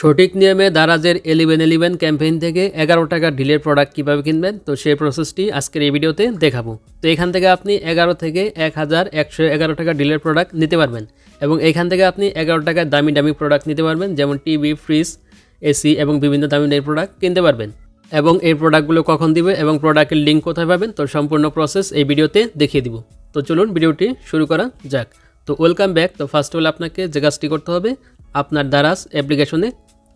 সঠিক নিয়মে দারাজের eleven eleven campaign থেকে এগারো টাকা ডিলের প্রোডাক্ট কীভাবে কিনবেন? তো সেই প্রসেসটি আজকের এই ভিডিওতে দেখাবো। তো এখান থেকে আপনি এগারো থেকে এক হাজার একশো এগারো টাকা ডিলের প্রোডাক্ট নিতে পারবেন এবং এখান থেকে আপনি এগারো টাকার দামি দামি প্রোডাক্ট নিতে পারবেন, যেমন টিভি ফ্রিজ এসি এবং বিভিন্ন দামি দামি প্রোডাক্ট কিনতে পারবেন। এবং এই প্রোডাক্টগুলো কখন দিবে এবং প্রোডাক্টের লিঙ্ক কোথায় পাবেন, তো সম্পূর্ণ প্রসেস এই ভিডিওতে দেখিয়ে দিব। তো চলুন ভিডিওটি শুরু করা যাক। তো ওয়েলকাম ব্যাক তো ফার্স্ট অফ অল আপনাকে যে কাজটি করতে হবে, আপনার দারাজ অ্যাপ্লিকেশনে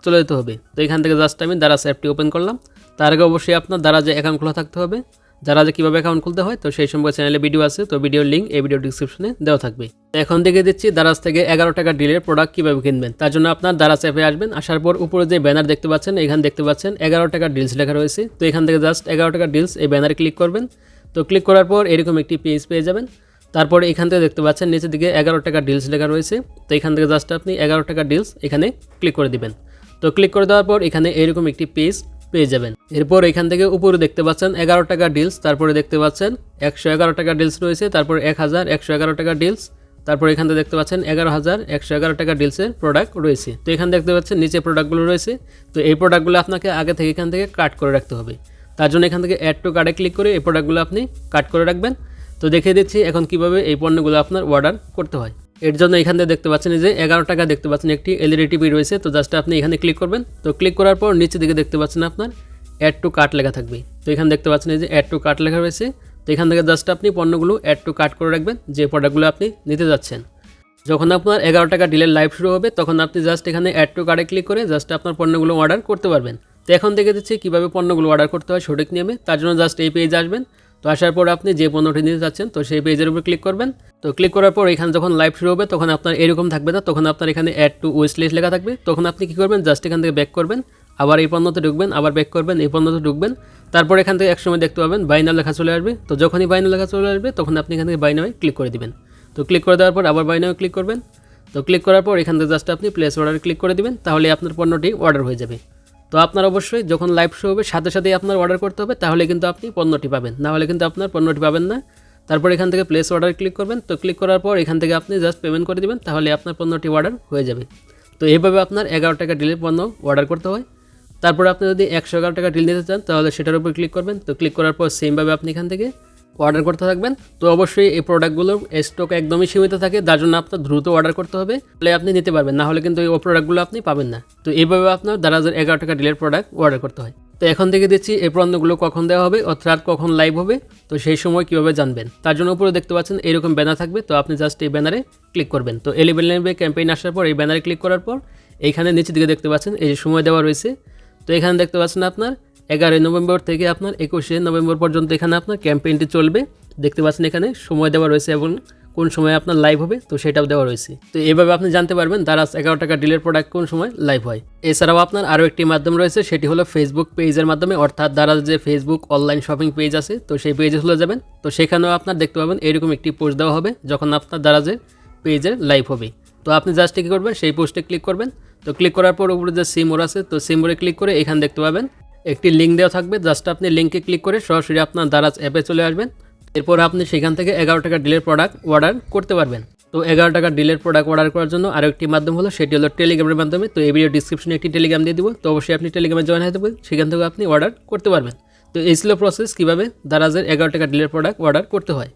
চলে যেতে হবে। তো এখান থেকে জাস্ট আমি দারাজ অ্যাপটি ওপেন করলাম। তার আগে অবশ্যই আপনার দারাজে অ্যাকাউন্ট খোলা থাকতে হবে। দারাজে কীভাবে অ্যাকাউন্ট খুলতে হয়, তো সেই সম্পর্কে চ্যানেলে ভিডিও আছে, তো ভিডিওর লিঙ্ক এই ভিডিও ডিসক্রিপশনে দেওয়া থাকবে। তো এখন দেখে দিচ্ছি দারাজ থেকে এগারো টাকা ডিলের প্রোডাক্ট কীভাবে কিনবেন। তার জন্য আপনার দারাজ অ্যাপে আসবেন, আসার পর উপরে যে ব্যানার দেখতে পাচ্ছেন, এখানে দেখতে পাচ্ছেন এগারো টাকা ডিলস লেখা রয়েছে। তো এখান থেকে জাস্ট এগারো টাকা ডিলস এই ব্যানারে ক্লিক করবেন। তো ক্লিক করার পর এরকম একটি পেজ পেয়ে যাবেন। তারপরে এখান থেকে দেখতে পাচ্ছেন নিচের দিকে এগারো টাকা ডিলস লেখা রয়েছে। তো এখান থেকে জাস্ট আপনি এগারো টাকা ডিলস এখানে ক্লিক করে দিবেন। তো ক্লিক করে দেওয়ার পর এখানে এরকম একটি পেজ পেয়ে যাবেন। এরপর এখান থেকে উপরে দেখতে পাচ্ছেন এগারো টাকা ডিলস তারপরে দেখতে পাচ্ছেন একশো এগারো টাকা ডিলস রয়েছে, তারপর এক হাজার, একশো এগারো টাকা ডিলস তারপর এখান থেকে দেখতে পাচ্ছেন এগারো হাজার, একশো এগারো টাকা ডিলসের প্রোডাক্ট রয়েছে। তো এখানে দেখতে পাচ্ছেন নিচে প্রোডাক্টগুলো রয়েছে। তো এই প্রোডাক্টগুলো আপনাকে আগে থেকে এখান থেকে কাট করে রাখতে হবে। তার জন্য এখান থেকে অ্যাড টু কার্ডে ক্লিক করে এই প্রোডাক্টগুলো আপনি কাট করে রাখবেন। তো দেখিয়ে দিচ্ছি এখন কীভাবে এই পণ্যগুলো আপনার অর্ডার করতে হয়। এর জন্য এখান থেকে দেখতে পাচ্ছেন যে এগারো টাকা দেখতে পাচ্ছেন একটি এলইডি টিভি রয়েছে। তো জাস্ট আপনি এখানে ক্লিক করবেন। তো ক্লিক করার পর নিচে দিকে দেখতে পাচ্ছেন আপনার অ্যাড টু কার্ট লেখা থাকবে। তো এখানে দেখতে পাচ্ছেন যে অ্যাড টু কার্ট লেখা রয়েছে। তো এখান থেকে জাস্ট আপনি পণ্যগুলো অ্যাড টু কার্ট করে রাখবেন, যে প্রোডাক্টগুলো আপনি নিতে যাচ্ছেন। যখন আপনার এগারো টাকা ডিলের লাইভ শুরু হবে, তখন আপনি জাস্ট এখানে অ্যাড টু কার্ডে ক্লিক করে জাস্ট আপনার পণ্যগুলো অর্ডার করতে পারবেন। তো এখন দেখে দিচ্ছি কীভাবে পণ্যগুলো অর্ডার করতে হয় সঠিক নিয়মে। তার জন্য জাস্ট এই পেজে আসবেন। তো আসার পর আপনি যে পণ্যটি নিতে চাচ্ছেন তো সেই পেজের উপর ক্লিক করবেন। তো ক্লিক করার পর এখানে যখন লাইভ শুরু হবে, তখন আপনার এরকম থাকবে না, তখন আপনার এখানে অ্যাড টু ওয়েস্ট লিস্ট লেখা থাকবে। তখন আপনি কী করবেন জাস্ট এখান থেকে ব্যাক করবেন, আবার এই পণ্যতে ঢুকবেন, আবার ব্যাক করবেন, এই পণ্যতে ঢুকবেন। তারপর এখান থেকে একসময় দেখতে পাবেন বাইনার লেখা চলে আসবে। তো যখনই বাইনার লেখা চলে আসবে, তখন আপনি এখান থেকে বাইনামে ক্লিক করে দিবেন। তো ক্লিক করে দেওয়ার পর আবার বাইনামে ক্লিক করবেন। তো ক্লিক করার পর এখান থেকে জাস্ট আপনি প্লেস অর্ডার ক্লিক করে দিবেন, তাহলে আপনার পণ্যটি অর্ডার হয়ে যাবে। তো আপনার অবশ্যই যখন লাইভ শো হবে, সাথে সাথেই আপনার অর্ডার করতে হবে, তাহলে কিন্তু আপনি পণ্যটি পাবেন। না হলে কিন্তু আপনার পণ্যটি পাবেন না। তারপর এখান থেকে প্লেস অর্ডার ক্লিক করবেন। তো ক্লিক করার পর এখান থেকে আপনি জাস্ট পেমেন্ট করে দেবেন, তাহলে আপনার পণ্যটি অর্ডার হয়ে যাবে। তো এইভাবে আপনার এগারো টাকা ডিলের পণ্য অর্ডার করতে হয়। তারপর আপনি যদি একশো এগারো টাকা ডিল নিতে চান, তাহলে সেটার উপর ক্লিক করবেন। তো ক্লিক করার পর সেমভাবে আপনি এখান থেকে অর্ডার করতে থাকবেন, তো অবশ্যই এই প্রোডাক্টগুলোর স্টক একদমই সীমিত থাকে, যার জন্য আপনার দ্রুত অর্ডার করতে হবে, তাহলে আপনি নিতে পারবেন, না হলে কিন্তু এই প্রোডাক্টগুলো আপনি পাবেন না। তো এইভাবে আপনার হাজার এগারো টাকা ডিলের প্রোডাক্ট অর্ডার করতে হয়। তো এখন থেকে দিচ্ছি এই পণ্যগুলো কখন দেওয়া হবে, অর্থাৎ কখন লাইভ হবে, তো সেই সময় কীভাবে জানবেন। তার জন্য উপরে দেখতে পাচ্ছেন, এরকম ব্যানার থাকবে, তো আপনি জাস্ট এই ব্যানারে ক্লিক করবেন। তো এলিভেন লেভে ক্যাম্পেইন আসার পর এই ব্যানারে ক্লিক করার পর, এইখানে নিচের দিকে দেখতে পাচ্ছেন, এই যে সময় দেওয়া রয়েছে, তো এখানে দেখতে পাচ্ছেন আপনার এগারোই নভেম্বর থেকে আপনার একুশে নভেম্বর পর্যন্ত এখানে আপনার ক্যাম্পেইনটি চলবে। দেখতে পাচ্ছেন এখানে সময় দেওয়া রয়েছে এবং কোন সময় আপনার লাইভ হবে, তো সেটাও দেওয়া রয়েছে। তো এভাবে আপনি জানতে পারবেন দারাজ এগারো টাকা ডিলের প্রোডাক্ট কোন সময় লাইভ হয়। এছাড়াও আপনার আরও একটি মাধ্যম রয়েছে, সেটি হলো ফেসবুক পেজের মাধ্যমে, অর্থাৎ দারাজ যে ফেসবুক অনলাইন শপিং পেজ আছে, তো সেই পেজে চলে যাবেন। তো সেখানেও আপনার দেখতে পাবেন এরকম একটি পোস্ট দেওয়া হবে, যখন আপনার দারাজের পেজের লাইভ হবে। তো আপনি জাস্ট কী করবেন, সেই পোস্টে ক্লিক করবেন। তো ক্লিক করার পর উপরে যে সিম ওর আছে, তো সিম ওরে ক্লিক করে এখানে দেখতে পাবেন। একটি লিঙ্ক দেওয়া থাকবে জাস্ট আপনি লিঙ্কে ক্লিক করে সরাসরি আপনার দারাজ অ্যাপে চলে আসবেন। এরপর আপনি সেখান থেকে এগারো টাকা ডিলের প্রোডাক্ট অর্ডার করতে পারবেন। তো এগারো টাকা ডিলের প্রোডাক্ট অর্ডার করার জন্য আরও একটি মাধ্যম হলো, সেটি হলো টেলিগ্রামের মাধ্যমে। তো এই ভিডিও ডিসক্রিপশনে একটি টেলিগ্রাম দিয়ে দিব। তো অবশ্যই আপনি টেলিগ্রামে জয়েন হয়ে দেবেন সেখান থেকে আপনি অর্ডার করতে পারবেন। তো এই ছিল প্রসেস কীভাবে দারাজের এগারো টাকা ডিলের প্রোডাক্ট অর্ডার করতে হয়।